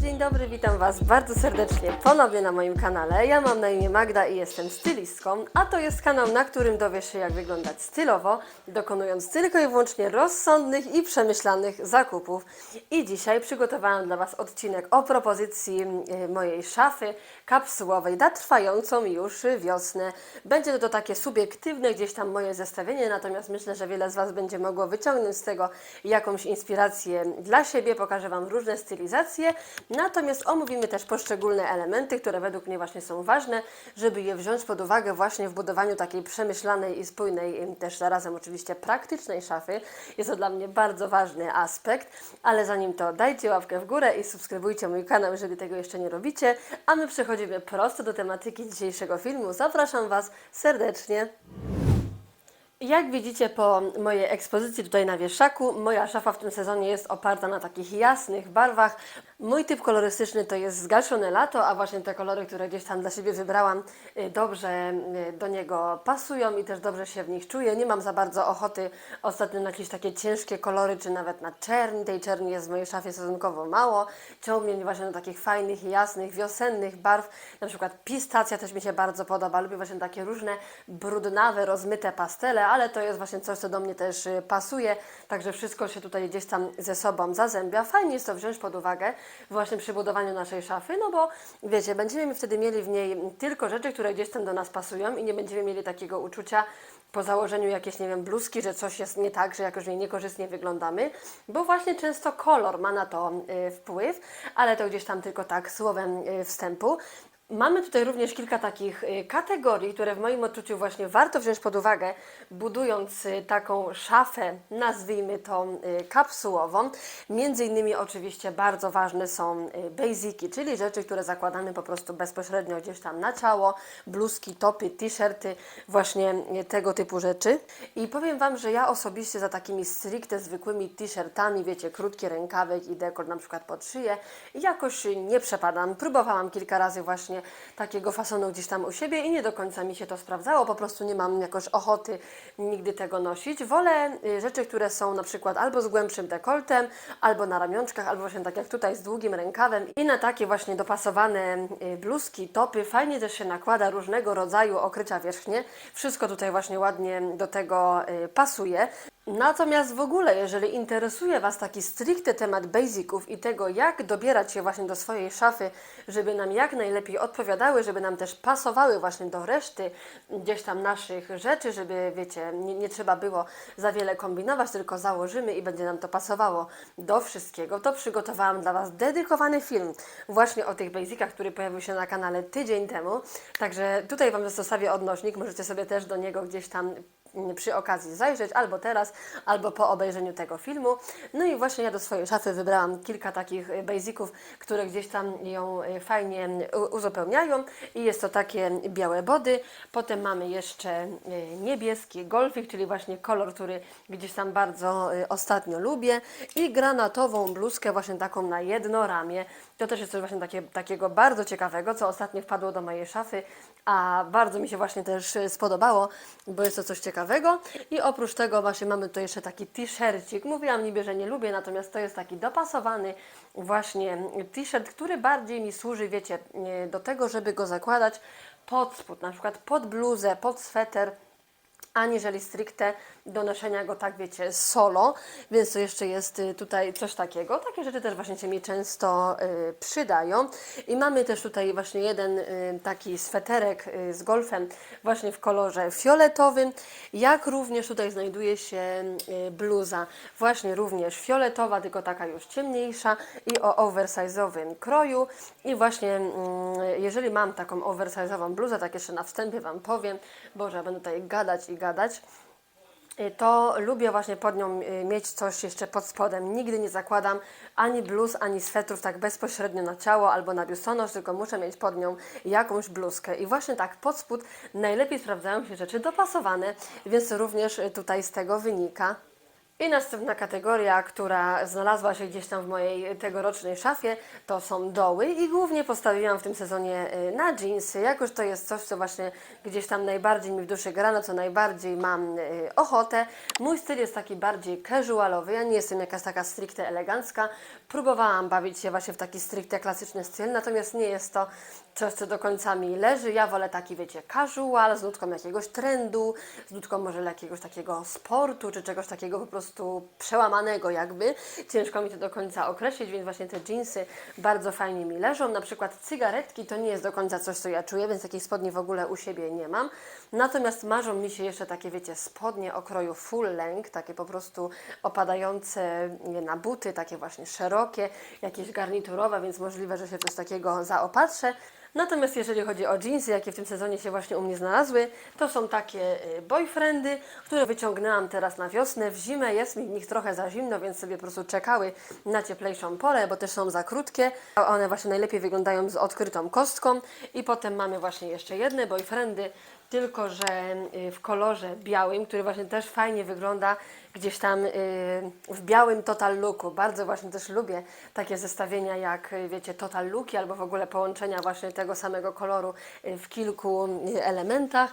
dzień dobry, witam Was bardzo serdecznie ponownie na moim kanale. Ja mam na imię Magda i jestem stylistką, a to jest kanał, na którym dowiesz się jak wyglądać stylowo, dokonując tylko i wyłącznie rozsądnych i przemyślanych zakupów. I dzisiaj przygotowałam dla Was odcinek o propozycji y, mojej szafy kapsułowej na trwającą już wiosnę. Będzie to takie subiektywne gdzieś tam moje zestawienie, natomiast myślę, że wiele z Was będzie mogło wyciągnąć z tego jakąś inspirację dla siebie. Pokażę Wam różne stylizacje, natomiast omówimy też poszczególne elementy, które według mnie właśnie są ważne, żeby je wziąć pod uwagę właśnie w budowaniu takiej przemyślanej i spójnej, też zarazem oczywiście praktycznej szafy. Jest to dla mnie bardzo ważny aspekt, ale zanim to dajcie łapkę w górę i subskrybujcie mój kanał, jeżeli tego jeszcze nie robicie, a my przechodzimy prosto do tematyki dzisiejszego filmu. Zapraszam Was serdecznie. Jak widzicie po mojej ekspozycji tutaj na wieszaku, moja szafa w tym sezonie jest oparta na takich jasnych barwach. Mój typ kolorystyczny to jest zgaszone lato, a właśnie te kolory, które gdzieś tam dla siebie wybrałam, y, dobrze y, do niego pasują i też dobrze się w nich czuję. Nie mam za bardzo ochoty ostatnio na jakieś takie ciężkie kolory, czy nawet na czerni. Tej czerni jest w mojej szafie stosunkowo mało. Ciągnie właśnie do takich fajnych, jasnych, wiosennych barw. Na przykład pistacja też mi się bardzo podoba. Lubię właśnie takie różne brudnawe, rozmyte pastele, ale to jest właśnie coś, co do mnie też y, pasuje. Także wszystko się tutaj gdzieś tam ze sobą zazębia. Fajnie jest to wziąć pod uwagę właśnie przy budowaniu naszej szafy, no bo wiecie, będziemy wtedy mieli w niej tylko rzeczy, które gdzieś tam do nas pasują i nie będziemy mieli takiego uczucia po założeniu jakiejś, nie wiem, bluzki, że coś jest nie tak, że jakoś w niej niekorzystnie wyglądamy, bo właśnie często kolor ma na to y, wpływ, ale to gdzieś tam tylko tak słowem y, wstępu. Mamy tutaj również kilka takich y, kategorii, które w moim odczuciu właśnie warto wziąć pod uwagę, budując y, taką szafę, nazwijmy to y, kapsułową. Między innymi oczywiście bardzo ważne są basiki, czyli rzeczy, które zakładamy po prostu bezpośrednio gdzieś tam na ciało, bluzki, topy, t-shirty, właśnie tego typu rzeczy. I powiem Wam, że ja osobiście za takimi stricte zwykłymi t-shirtami, wiecie, krótkie rękawek i dekor na przykład pod szyję, jakoś nie przepadam. Próbowałam kilka razy właśnie takiego fasonu gdzieś tam u siebie i nie do końca mi się to sprawdzało, po prostu nie mam jakoś ochoty nigdy tego nosić. Wolę y, rzeczy, które są na przykład albo z głębszym dekoltem, albo na ramionczkach, albo właśnie tak jak tutaj z długim rękawem i na takie właśnie dopasowane y, bluzki, topy. Fajnie też się nakłada różnego rodzaju okrycia wierzchnie. Wszystko tutaj właśnie ładnie do tego y, pasuje. Natomiast w ogóle, jeżeli interesuje Was taki stricte temat basiców i tego, jak dobierać się właśnie do swojej szafy, żeby nam jak najlepiej odpowiadały, żeby nam też pasowały właśnie do reszty gdzieś tam naszych rzeczy, żeby, wiecie, nie, nie trzeba było za wiele kombinować, tylko założymy i będzie nam to pasowało do wszystkiego, to przygotowałam dla Was dedykowany film właśnie o tych basicach, który pojawił się na kanale tydzień temu. Także tutaj Wam zostawię odnośnik, możecie sobie też do niego gdzieś tam przy okazji zajrzeć albo teraz, albo po obejrzeniu tego filmu. No i właśnie ja do swojej szafy wybrałam kilka takich y, basiców, które gdzieś tam ją y, fajnie uzupełniają i jest to takie białe body. Potem mamy jeszcze y, niebieski golfik, czyli właśnie kolor, który gdzieś tam bardzo ostatnio lubię i granatową bluzkę właśnie taką na jedno ramię. To też jest coś właśnie takie, takiego bardzo ciekawego, co ostatnio wpadło do mojej szafy, a bardzo mi się właśnie też spodobało, bo jest to coś ciekawego. I oprócz tego właśnie mamy tu jeszcze taki t-shircik. Mówiłam niby, że nie lubię, natomiast to jest taki dopasowany właśnie t-shirt, który bardziej mi służy, wiecie, do tego, żeby go zakładać pod spód, na przykład pod bluzę, pod sweter, aniżeli stricte do noszenia go tak, wiecie, solo, więc to jeszcze jest y, tutaj coś takiego. Takie rzeczy też właśnie się mi często y, przydają. I mamy też tutaj właśnie jeden y, taki sweterek z golfem właśnie w kolorze fioletowym, jak również tutaj znajduje się bluza właśnie również fioletowa, tylko taka już ciemniejsza i o oversize'owym kroju. I właśnie mm, jeżeli mam taką oversize'ową bluzę, tak jeszcze na wstępie Wam powiem, Boże, ja będę tutaj gadać i gadać, Y, to lubię właśnie pod nią y, mieć coś jeszcze pod spodem. Nigdy nie zakładam ani bluz, ani swetrów tak bezpośrednio na ciało albo na biustonosz, tylko muszę mieć pod nią jakąś bluzkę. I właśnie tak pod spód najlepiej sprawdzają się rzeczy dopasowane, więc również y, tutaj z tego wynika. I następna kategoria, która znalazła się gdzieś tam w mojej tegorocznej szafie, to są doły i głównie postawiłam w tym sezonie y, na jeansy, jakoż to jest coś, co właśnie gdzieś tam najbardziej mi w duszy gra, na co najbardziej mam y, ochotę. Mój styl jest taki bardziej casualowy, ja nie jestem jakaś taka stricte elegancka. Próbowałam bawić się właśnie w taki stricte klasyczny styl, natomiast nie jest to coś, co do końca mi leży. Ja wolę taki, wiecie, casual, z nutką jakiegoś trendu, z nutką może jakiegoś takiego sportu, czy czegoś takiego po prostu przełamanego jakby. Ciężko mi to do końca określić, więc właśnie te jeansy bardzo fajnie mi leżą. Na przykład cygaretki to nie jest do końca coś, co ja czuję, więc takich spodni w ogóle u siebie nie mam. Natomiast marzą mi się jeszcze takie, wiecie, spodnie o kroju full length, takie po prostu opadające na buty, takie właśnie szerokie, jakieś garniturowe, więc możliwe, że się coś takiego zaopatrzę. Natomiast jeżeli chodzi o jeansy, jakie w tym sezonie się właśnie u mnie znalazły, to są takie y, boyfriendy, które wyciągnęłam teraz na wiosnę. W zimę jest mi w nich trochę za zimno, więc sobie po prostu czekały na cieplejszą porę, bo też są za krótkie. One właśnie najlepiej wyglądają z odkrytą kostką. I potem mamy właśnie jeszcze jedne boyfriendy, tylko że y, w kolorze białym, który właśnie też fajnie wygląda gdzieś tam y, w białym total looku. Bardzo właśnie też lubię takie zestawienia jak y, wiecie total looki albo w ogóle połączenia właśnie tego samego koloru w kilku elementach.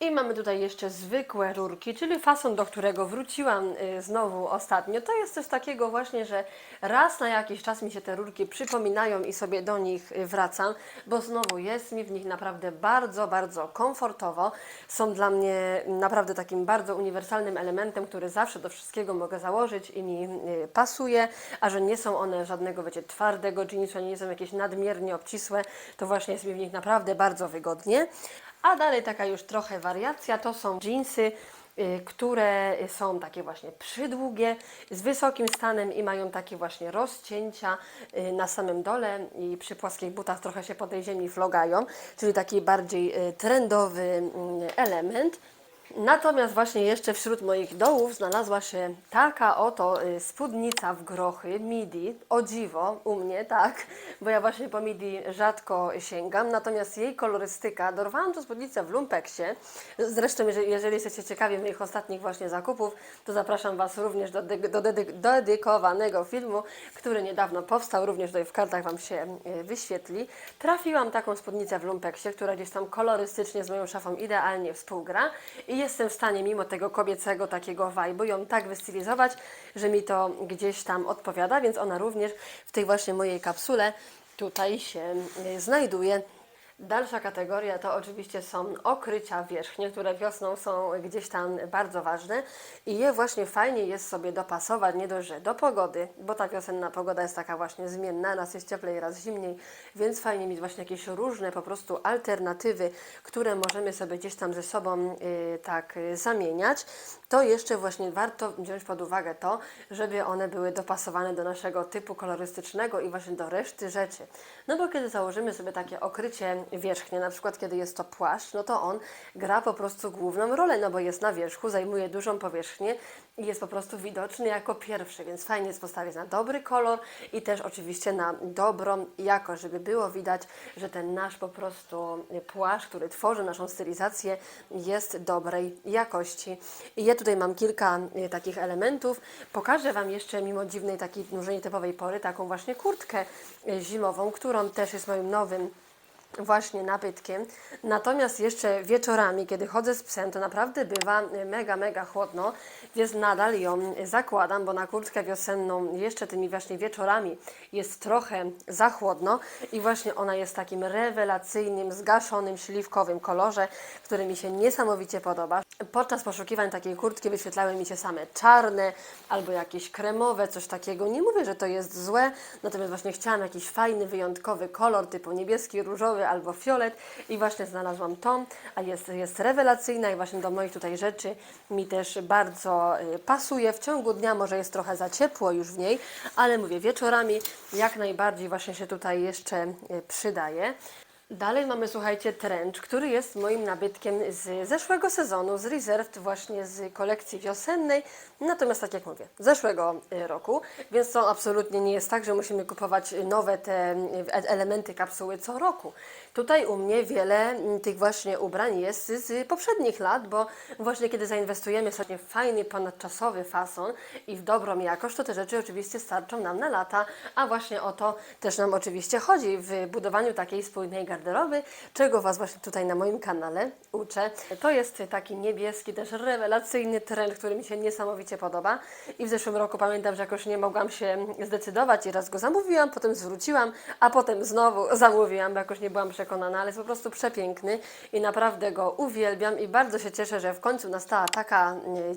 I mamy tutaj jeszcze zwykłe rurki, czyli fason, do którego wróciłam y, znowu ostatnio. To jest coś takiego właśnie, że raz na jakiś czas mi się te rurki przypominają i sobie do nich y, wracam, bo znowu jest mi w nich naprawdę bardzo, bardzo komfortowo. Są dla mnie naprawdę takim bardzo uniwersalnym elementem, który zawsze do wszystkiego mogę założyć i mi y, pasuje, a że nie są one żadnego, wiecie, twardego jeansu, nie są jakieś nadmiernie obcisłe, to właśnie jest mi w nich naprawdę bardzo wygodnie. A dalej taka już trochę wariacja to są jeansy, y, które są takie właśnie przydługie, z wysokim stanem i mają takie właśnie rozcięcia y, na samym dole i przy płaskich butach trochę się po tej ziemi flogają, czyli taki bardziej y, trendowy mm, element. Natomiast właśnie jeszcze wśród moich dołów znalazła się taka oto y, spódnica w grochy, midi, o dziwo u mnie, tak, bo ja właśnie po midi rzadko sięgam, natomiast jej kolorystyka, dorwałam tę spódnicę w Lumpeksie, zresztą jeżeli, jesteście ciekawi moich ostatnich właśnie zakupów, to zapraszam Was również do, do dedy- dedykowanego filmu, który niedawno powstał, również tutaj w kartach Wam się y, wyświetli. Trafiłam taką spódnicę w Lumpeksie, która gdzieś tam kolorystycznie z moją szafą idealnie współgra i jestem w stanie mimo tego kobiecego takiego vibe'u ją tak wystylizować, że mi to gdzieś tam odpowiada, więc ona również w tej właśnie mojej kapsule tutaj się y, znajduje. Dalsza kategoria to oczywiście są okrycia wierzchnie, które wiosną są gdzieś tam bardzo ważne i je właśnie fajnie jest sobie dopasować, nie dość, że do pogody, bo ta wiosenna pogoda jest taka właśnie zmienna, raz jest cieplej, raz zimniej, więc fajnie mieć właśnie jakieś różne po prostu alternatywy, które możemy sobie gdzieś tam ze sobą y, tak y, zamieniać. To jeszcze właśnie warto wziąć pod uwagę to, żeby one były dopasowane do naszego typu kolorystycznego i właśnie do reszty rzeczy. No bo kiedy założymy sobie takie okrycie wierzchnie, na przykład kiedy jest to płaszcz, no to on gra po prostu główną rolę, no bo jest na wierzchu, zajmuje dużą powierzchnię i jest po prostu widoczny jako pierwszy, więc fajnie jest postawić na dobry kolor i też oczywiście na dobrą jakość, żeby było widać, że ten nasz po prostu płaszcz, który tworzy naszą stylizację jest dobrej jakości. I ja tutaj mam kilka y, takich elementów. Pokażę Wam jeszcze mimo dziwnej takiej może nietypowej pory taką właśnie kurtkę y, zimową, którą też jest moim nowym właśnie nabytkiem. Natomiast jeszcze wieczorami, kiedy chodzę z psem, to naprawdę bywa mega, mega chłodno, więc nadal ją zakładam, bo na kurtkę wiosenną jeszcze tymi właśnie wieczorami jest trochę za chłodno i właśnie ona jest w takim rewelacyjnym, zgaszonym, śliwkowym kolorze, który mi się niesamowicie podoba. Podczas poszukiwań takiej kurtki wyświetlały mi się same czarne albo jakieś kremowe, coś takiego. Nie mówię, że to jest złe, natomiast właśnie chciałam jakiś fajny, wyjątkowy kolor typu niebieski, różowy albo fiolet i właśnie znalazłam tą, a jest, jest rewelacyjna i właśnie do moich tutaj rzeczy mi też bardzo y, pasuje. W ciągu dnia może jest trochę za ciepło już w niej, ale mówię, wieczorami jak najbardziej właśnie się tutaj jeszcze y, przydaje. Dalej mamy, słuchajcie, trench, który jest moim nabytkiem z zeszłego sezonu, z Reserved, właśnie z kolekcji wiosennej. Natomiast, tak jak mówię, zeszłego y, roku, więc to absolutnie nie jest tak, że musimy kupować nowe te e- elementy kapsuły co roku. Tutaj u mnie wiele mm, tych właśnie ubrań jest z, poprzednich lat, bo właśnie kiedy zainwestujemy w fajny, ponadczasowy fason i w dobrą jakość, to te rzeczy oczywiście starczą nam na lata, a właśnie o to też nam oczywiście chodzi w budowaniu takiej spójnej garderoby, czego Was właśnie tutaj na moim kanale uczę. To jest taki niebieski, też rewelacyjny trend, który mi się niesamowicie podoba i w zeszłym roku pamiętam, że jakoś nie mogłam się zdecydować i raz go zamówiłam, potem zwróciłam, a potem znowu zamówiłam, bo jakoś nie byłam przekonana, ale jest po prostu przepiękny i naprawdę go uwielbiam i bardzo się cieszę, że w końcu nastała taka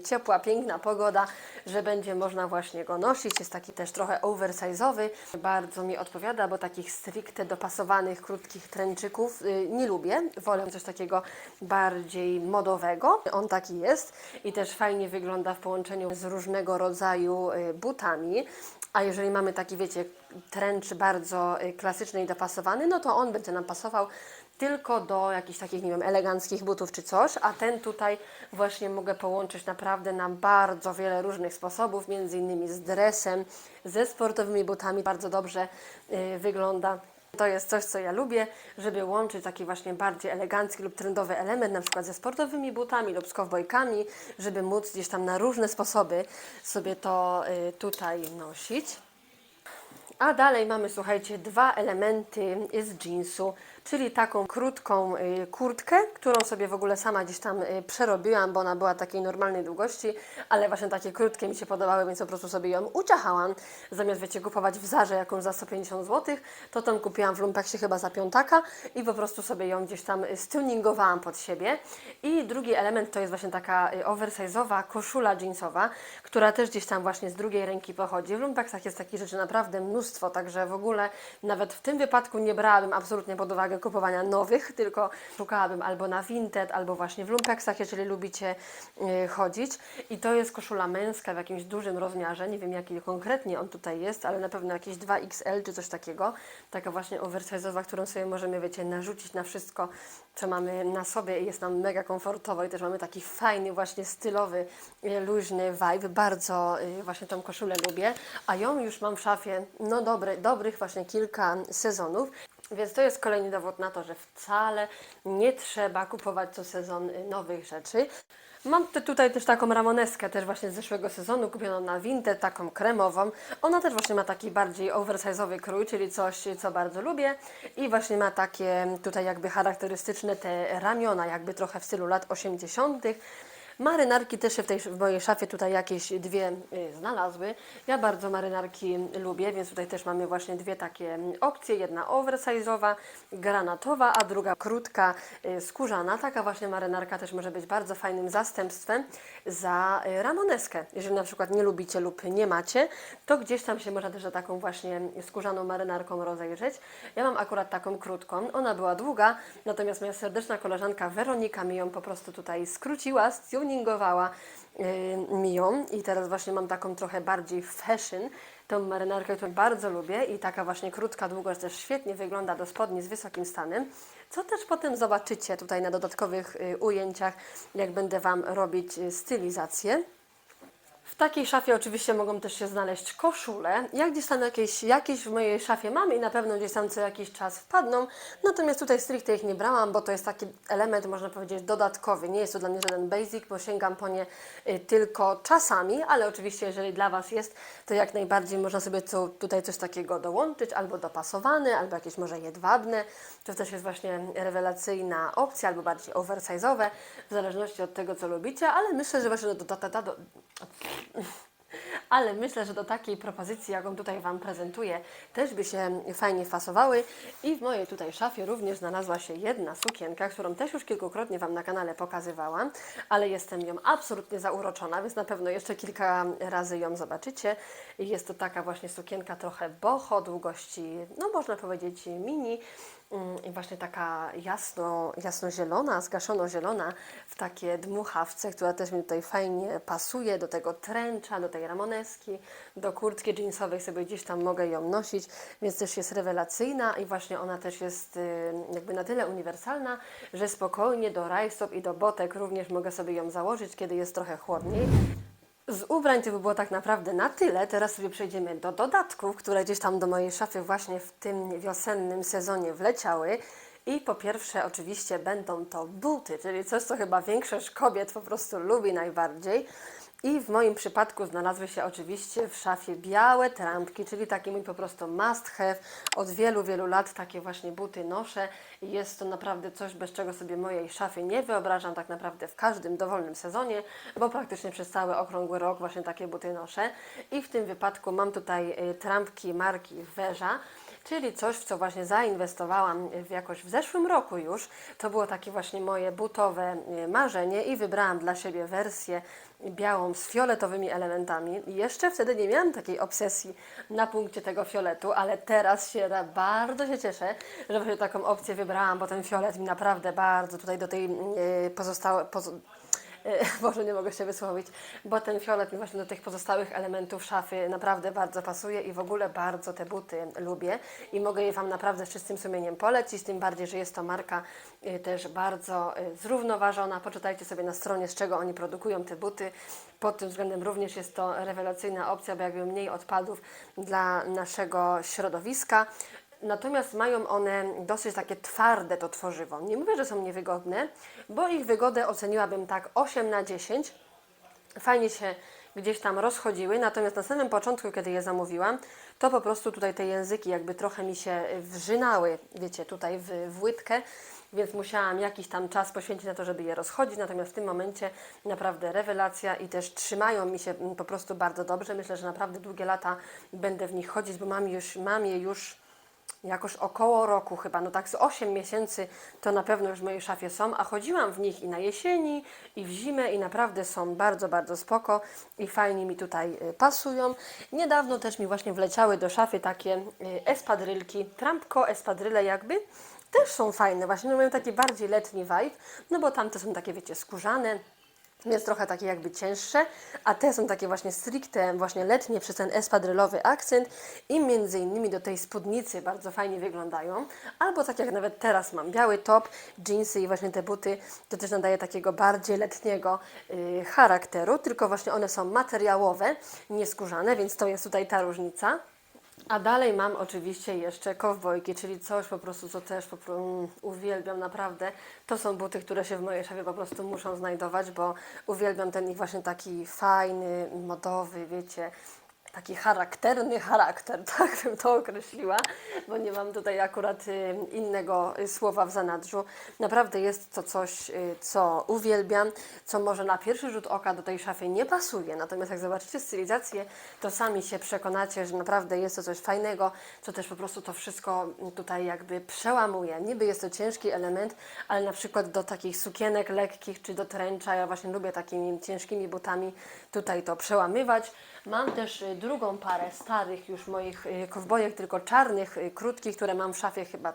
ciepła, piękna pogoda, że będzie można właśnie go nosić. Jest taki też trochę oversize'owy, bardzo mi odpowiada, bo takich stricte dopasowanych, krótkich trenczyków y, nie lubię. Wolę coś takiego bardziej modowego. On taki jest i też fajnie wygląda w połączeniu z różnego rodzaju y, butami. A jeżeli mamy taki, wiecie, trench bardzo y, klasyczny i dopasowany, no to on będzie nam pasował tylko do jakichś takich, nie wiem, eleganckich butów czy coś, a ten tutaj właśnie mogę połączyć naprawdę na bardzo wiele różnych sposobów, między innymi z dresem, ze sportowymi butami, bardzo dobrze y, wygląda. To jest coś, co ja lubię, żeby łączyć taki właśnie bardziej elegancki lub trendowy element, na przykład ze sportowymi butami lub z kowbojkami, żeby móc gdzieś tam na różne sposoby sobie to y, tutaj nosić. A dalej mamy, słuchajcie, dwa elementy z jeansu, czyli taką krótką y, kurtkę, którą sobie w ogóle sama gdzieś tam y, przerobiłam, bo ona była takiej normalnej długości, ale właśnie takie krótkie mi się podobały, więc po prostu sobie ją uciachałam. Zamiast, wiecie, kupować w Zarze jakąś za 150 zł, to tą kupiłam w Lumpeksie chyba za piątaka i po prostu sobie ją gdzieś tam y, stuningowałam pod siebie. I drugi element to jest właśnie taka oversize'owa koszula jeansowa, która też gdzieś tam właśnie z drugiej ręki pochodzi. W Lumpeksach jest takich rzeczy naprawdę mnóstwo, także w ogóle nawet w tym wypadku nie brałabym absolutnie pod uwagę kupowania nowych, tylko szukałabym albo na Vinted, albo właśnie w Lumpeksach, jeżeli lubicie y, chodzić. I to jest koszula męska w jakimś dużym rozmiarze, nie wiem jaki konkretnie on tutaj jest, ale na pewno jakieś 2XL czy coś takiego. Taka właśnie oversize'owa, którą sobie możemy, wiecie, narzucić na wszystko, co mamy na sobie i jest nam mega komfortowo i też mamy taki fajny, właśnie stylowy, y, luźny vibe. Bardzo y, właśnie tą koszulę lubię, a ją już mam w szafie, no dobry, dobrych właśnie kilka sezonów. Więc to jest kolejny dowód na to, że wcale nie trzeba kupować co sezon y, nowych rzeczy. Mam tutaj też taką ramoneskę, też właśnie z zeszłego sezonu, kupioną na Vinted, taką kremową. Ona też właśnie ma taki bardziej oversize'owy krój, czyli coś, co bardzo lubię. I właśnie ma takie tutaj jakby charakterystyczne te ramiona, jakby trochę w stylu lat 80. Marynarki też się w, tej, w mojej szafie tutaj jakieś dwie y, znalazły. Ja bardzo marynarki lubię, więc tutaj też mamy właśnie dwie takie opcje. Jedna oversize'owa, granatowa, a druga krótka, y, skórzana. Taka właśnie marynarka też może być bardzo fajnym zastępstwem za y, ramoneskę. Jeżeli na przykład nie lubicie lub nie macie, to gdzieś tam się można też za taką właśnie skórzaną marynarką rozejrzeć. Ja mam akurat taką krótką. Ona była długa, natomiast moja serdeczna koleżanka Weronika mi ją po prostu tutaj skróciła, stuningowała yy, mi ją i teraz właśnie mam taką trochę bardziej fashion, tą marynarkę, którą bardzo lubię. I taka właśnie krótka długość też świetnie wygląda do spodni z wysokim stanem, co też potem zobaczycie tutaj na dodatkowych y, ujęciach, jak będę Wam robić y, stylizację. W takiej szafie oczywiście mogą też się znaleźć koszule. Ja gdzieś tam jakieś, jakieś w mojej szafie mam i na pewno gdzieś tam co jakiś czas wpadną. Natomiast tutaj stricte ich nie brałam, bo to jest taki element, można powiedzieć, dodatkowy. Nie jest to dla mnie żaden basic, bo sięgam po nie y, tylko czasami, ale oczywiście jeżeli dla Was jest, to jak najbardziej można sobie co, tutaj coś takiego dołączyć, albo dopasowane, albo jakieś może jedwabne. To też jest właśnie rewelacyjna opcja, albo bardziej oversize'owe, w zależności od tego, co lubicie, ale myślę, że właśnie do, do, do, do, do ale myślę, że do takiej propozycji, jaką tutaj Wam prezentuję, też by się fajnie fasowały. I w mojej tutaj szafie również znalazła się jedna sukienka, którą też już kilkukrotnie Wam na kanale pokazywałam, ale jestem ją absolutnie zauroczona, więc na pewno jeszcze kilka razy ją zobaczycie. Jest to taka właśnie sukienka trochę boho, długości, no można powiedzieć mini. Mm, I właśnie taka jasno, jasnozielona, zgaszono-zielona w takie dmuchawce, która też mi tutaj fajnie pasuje do tego trencza, do tej ramoneski, do kurtki jeansowej sobie gdzieś tam mogę ją nosić, więc też jest rewelacyjna i właśnie ona też jest y, jakby na tyle uniwersalna, że spokojnie do rajstop i do botek również mogę sobie ją założyć, kiedy jest trochę chłodniej. Z ubrań to by było tak naprawdę na tyle. Teraz sobie przejdziemy do dodatków, które gdzieś tam do mojej szafy właśnie w tym wiosennym sezonie wleciały. I po pierwsze, oczywiście będą to buty, czyli coś, co chyba większość kobiet po prostu lubi najbardziej. I w moim przypadku znalazły się oczywiście w szafie białe trampki, czyli taki mój po prostu must have. Od wielu, wielu lat takie właśnie buty noszę i jest to naprawdę coś, bez czego sobie mojej szafy nie wyobrażam tak naprawdę w każdym dowolnym sezonie, bo praktycznie przez cały okrągły rok właśnie takie buty noszę. I w tym wypadku mam tutaj y, trampki marki Veja, czyli coś, w co właśnie zainwestowałam w jakoś w zeszłym roku już. To było takie właśnie moje butowe y, marzenie i wybrałam dla siebie wersję białą z fioletowymi elementami. I jeszcze wtedy nie miałam takiej obsesji na punkcie tego fioletu, ale teraz się bardzo się cieszę, że właśnie taką opcję wybrałam, bo ten fiolet mi naprawdę bardzo tutaj do tej yy, pozostałej. Pozo E, Boże, nie mogę się wysłowić, bo ten fiolet mi właśnie do tych pozostałych elementów szafy naprawdę bardzo pasuje i w ogóle bardzo te buty lubię i mogę je Wam naprawdę z czystym sumieniem polecić, tym bardziej, że jest to marka e, też bardzo e, zrównoważona. Poczytajcie sobie na stronie, z czego oni produkują te buty. Pod tym względem również jest to rewelacyjna opcja, bo jakby mniej odpadów dla naszego środowiska. Natomiast mają one dosyć takie twarde to tworzywo. Nie mówię, że są niewygodne, bo ich wygodę oceniłabym tak 8 na 10. Fajnie się gdzieś tam rozchodziły, natomiast na samym początku, kiedy je zamówiłam, to po prostu tutaj te języki jakby trochę mi się wrzynały, wiecie, tutaj w, w łydkę, więc musiałam jakiś tam czas poświęcić na to, żeby je rozchodzić, natomiast w tym momencie naprawdę rewelacja i też trzymają mi się mm, po prostu bardzo dobrze. Myślę, że naprawdę długie lata będę w nich chodzić, bo mam, już, mam je już jakoś około roku chyba, no tak z 8 miesięcy to na pewno już w mojej szafie są, a chodziłam w nich i na jesieni, i w zimę i naprawdę są bardzo, bardzo spoko i fajnie mi tutaj y, pasują. Niedawno też mi właśnie wleciały do szafy takie y, espadrylki, trampko espadryle jakby, też są fajne, właśnie no mają taki bardziej letni vibe, no bo tamte są takie, wiecie, skórzane, więc trochę takie jakby cięższe, a te są takie właśnie stricte, właśnie letnie przez ten espadrylowy akcent i między innymi do tej spódnicy bardzo fajnie wyglądają. Albo tak jak nawet teraz mam, biały top, jeansy i właśnie te buty, to też nadaje takiego bardziej letniego y, charakteru, tylko właśnie one są materiałowe, nie skórzane, więc to jest tutaj ta różnica. A dalej mam oczywiście jeszcze kowbojki, czyli coś po prostu, co też po prostu uwielbiam naprawdę. To są buty, które się w mojej szafie po prostu muszą znajdować, bo uwielbiam ten ich właśnie taki fajny, modowy, wiecie, taki charakterny charakter, tak bym to określiła, bo nie mam tutaj akurat y, innego y, słowa w zanadrzu. Naprawdę jest to coś, y, co uwielbiam, co może na pierwszy rzut oka do tej szafy nie pasuje, natomiast jak zobaczycie stylizację, to sami się przekonacie, że naprawdę jest to coś fajnego, co też po prostu to wszystko tutaj jakby przełamuje. Niby jest to ciężki element, ale na przykład do takich sukienek lekkich czy do tręcza, ja właśnie lubię takimi ciężkimi butami tutaj to przełamywać. Mam też drugą parę starych już moich y, kowbojek, tylko czarnych, y, krótkich, które mam w szafie chyba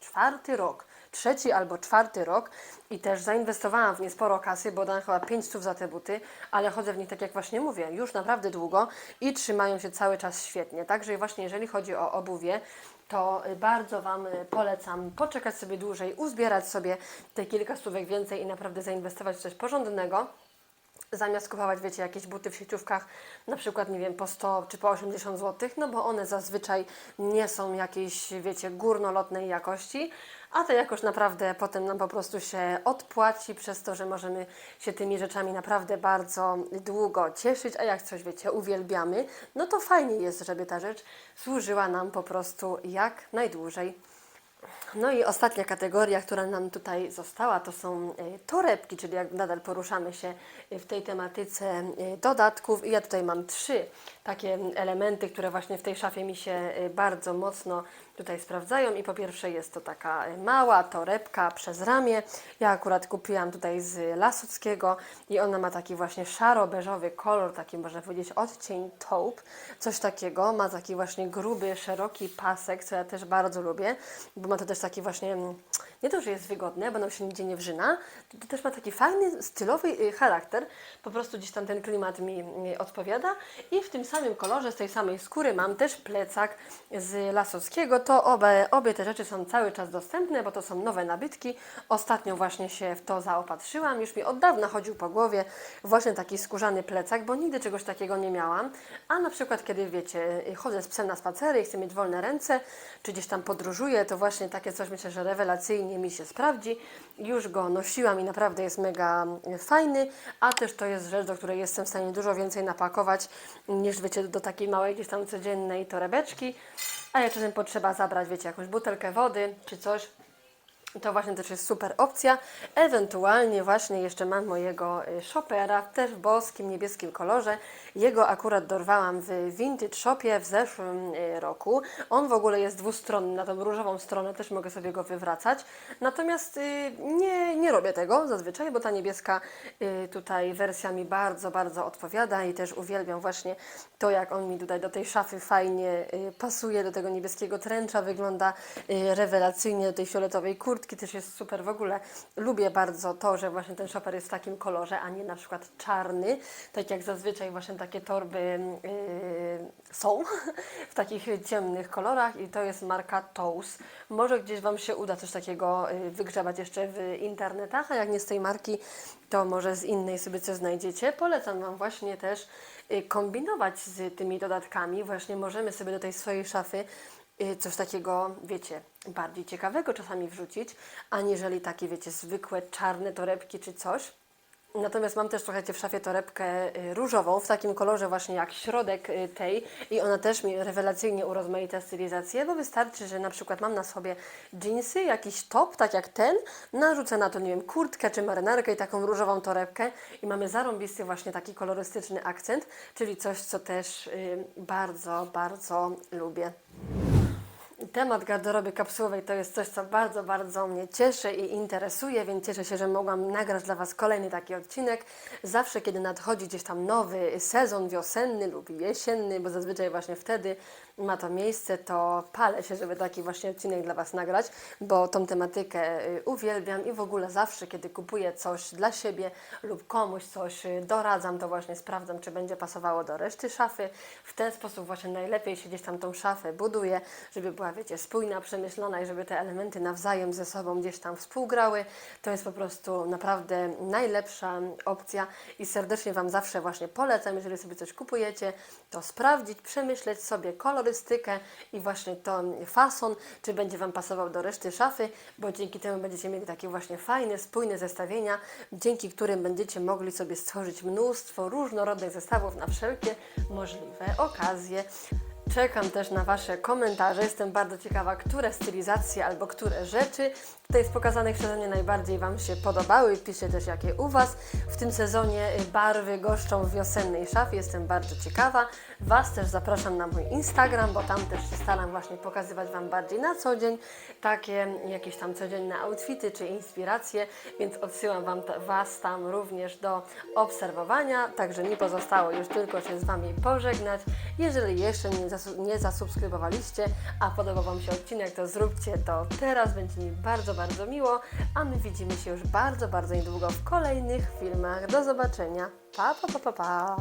czwarty rok, trzeci albo czwarty rok i też zainwestowałam w nie sporo kasy, bo dam chyba 5 stów za te buty, ale chodzę w nich tak jak właśnie mówię, już naprawdę długo i trzymają się cały czas świetnie. Także właśnie jeżeli chodzi o obuwie, to y, bardzo Wam polecam poczekać sobie dłużej, uzbierać sobie te kilka stówek więcej i naprawdę zainwestować w coś porządnego zamiast kupować, wiecie, jakieś buty w sieciówkach, na przykład, nie wiem, po 100 czy po 80 zł, no bo one zazwyczaj nie są jakiejś, wiecie, górnolotnej jakości, a to jakoś naprawdę potem nam po prostu się odpłaci przez to, że możemy się tymi rzeczami naprawdę bardzo długo cieszyć, a jak coś, wiecie, uwielbiamy, no to fajnie jest, żeby ta rzecz służyła nam po prostu jak najdłużej. No i ostatnia kategoria, która nam tutaj została, to są e, torebki, czyli jak nadal poruszamy się w tej tematyce e, dodatków. I ja tutaj mam trzy takie elementy, które właśnie w tej szafie mi się e, bardzo mocno tutaj sprawdzają. I po pierwsze jest to taka mała torebka przez ramię. Ja akurat kupiłam tutaj z Lasockiego i ona ma taki właśnie szaro-beżowy kolor, taki można powiedzieć odcień taupe, coś takiego. Ma taki właśnie gruby, szeroki pasek, co ja też bardzo lubię, bo ma to też taki właśnie, mm, nie to, że jest wygodne, bo nam się nigdzie nie wrzyna, to, też ma taki fajny, stylowy y, charakter. Po prostu gdzieś tam ten klimat mi odpowiada. I w tym samym kolorze, z tej samej skóry mam też plecak z Lasowskiego. To obie, obie te rzeczy są cały czas dostępne, bo to są nowe nabytki. Ostatnio właśnie się w to zaopatrzyłam. Już mi od dawna chodził po głowie właśnie taki skórzany plecak, bo nigdy czegoś takiego nie miałam. A na przykład, kiedy wiecie, chodzę z psem na spacery i chcę mieć wolne ręce, czy gdzieś tam podróżuję, to właśnie takie coś myślę, że rewelacyjnie mi się sprawdzi. Już go nosiłam i naprawdę jest mega fajny, a też to jest rzecz, do której jestem w stanie dużo więcej napakować niż wiecie, do takiej małej gdzieś tam codziennej torebeczki. A jak czasem potrzeba zabrać, wiecie, jakąś butelkę wody czy coś, to właśnie też jest super opcja. Ewentualnie właśnie jeszcze mam mojego y, shopera, też w boskim, niebieskim kolorze. Jego akurat dorwałam w Vintage Shopie w zeszłym y, roku. On w ogóle jest dwustronny, na tą różową stronę też mogę sobie go wywracać. Natomiast y, nie, nie robię tego zazwyczaj, bo ta niebieska y, tutaj wersja mi bardzo, bardzo odpowiada i też uwielbiam właśnie to, jak on mi tutaj do tej szafy fajnie y, pasuje, do tego niebieskiego tręcza, wygląda y, rewelacyjnie, do tej fioletowej kurtki też jest super. W ogóle lubię bardzo to, że właśnie ten shopper jest w takim kolorze, a nie na przykład czarny, tak jak zazwyczaj właśnie takie torby y, są w takich ciemnych kolorach i to jest marka Tous. Może gdzieś Wam się uda coś takiego y, wygrzebać jeszcze w internetach, a jak nie z tej marki, to może z innej sobie coś znajdziecie. Polecam Wam właśnie też y, kombinować z tymi dodatkami. Właśnie możemy sobie do tej swojej szafy coś takiego, wiecie, bardziej ciekawego czasami wrzucić, aniżeli takie, wiecie, zwykłe czarne torebki czy coś. Natomiast mam też, słuchajcie, w szafie torebkę y, różową, w takim kolorze właśnie jak środek y, tej i ona też mi rewelacyjnie urozmaica stylizację, bo wystarczy, że na przykład mam na sobie jeansy, jakiś top, tak jak ten, narzucę na to, nie wiem, kurtkę czy marynarkę i taką różową torebkę i mamy zarąbisty właśnie taki kolorystyczny akcent, czyli coś, co też y, bardzo, bardzo lubię. Temat garderoby kapsułowej to jest coś, co bardzo, bardzo mnie cieszy i interesuje, więc cieszę się, że mogłam nagrać dla Was kolejny taki odcinek. Zawsze, kiedy nadchodzi gdzieś tam nowy sezon wiosenny lub jesienny, bo zazwyczaj właśnie wtedy ma to miejsce, to palę się, żeby taki właśnie odcinek dla Was nagrać, bo tą tematykę y, uwielbiam i w ogóle zawsze, kiedy kupuję coś dla siebie lub komuś coś y, doradzam, to właśnie sprawdzam, czy będzie pasowało do reszty szafy. W ten sposób właśnie najlepiej się gdzieś tam tą szafę buduje, żeby była, wiecie, spójna, przemyślona i żeby te elementy nawzajem ze sobą gdzieś tam współgrały. To jest po prostu naprawdę najlepsza opcja i serdecznie Wam zawsze właśnie polecam, jeżeli sobie coś kupujecie, to sprawdzić, przemyśleć sobie kolorystykę i właśnie ten fason, czy będzie Wam pasował do reszty szafy, bo dzięki temu będziecie mieli takie właśnie fajne, spójne zestawienia, dzięki którym będziecie mogli sobie stworzyć mnóstwo różnorodnych zestawów na wszelkie możliwe okazje. Czekam też na Wasze komentarze. Jestem bardzo ciekawa, które stylizacje albo które rzeczy tutaj z pokazanych przeze mnie najbardziej Wam się podobały. Piszcie też, jakie u Was w tym sezonie barwy goszczą w wiosennej szafie. Jestem bardzo ciekawa. Was też zapraszam na mój Instagram, bo tam też staram właśnie pokazywać Wam bardziej na co dzień takie jakieś tam codzienne outfity czy inspiracje, więc odsyłam wam Was tam również do obserwowania. Także mi pozostało już tylko się z Wami pożegnać. Jeżeli jeszcze nie, zasu- nie zasubskrybowaliście, a podobał Wam się odcinek, to zróbcie to teraz. Będzie mi bardzo, bardzo miło. A my widzimy się już bardzo, bardzo niedługo w kolejnych filmach. Do zobaczenia. Pa, pa, pa, pa, pa.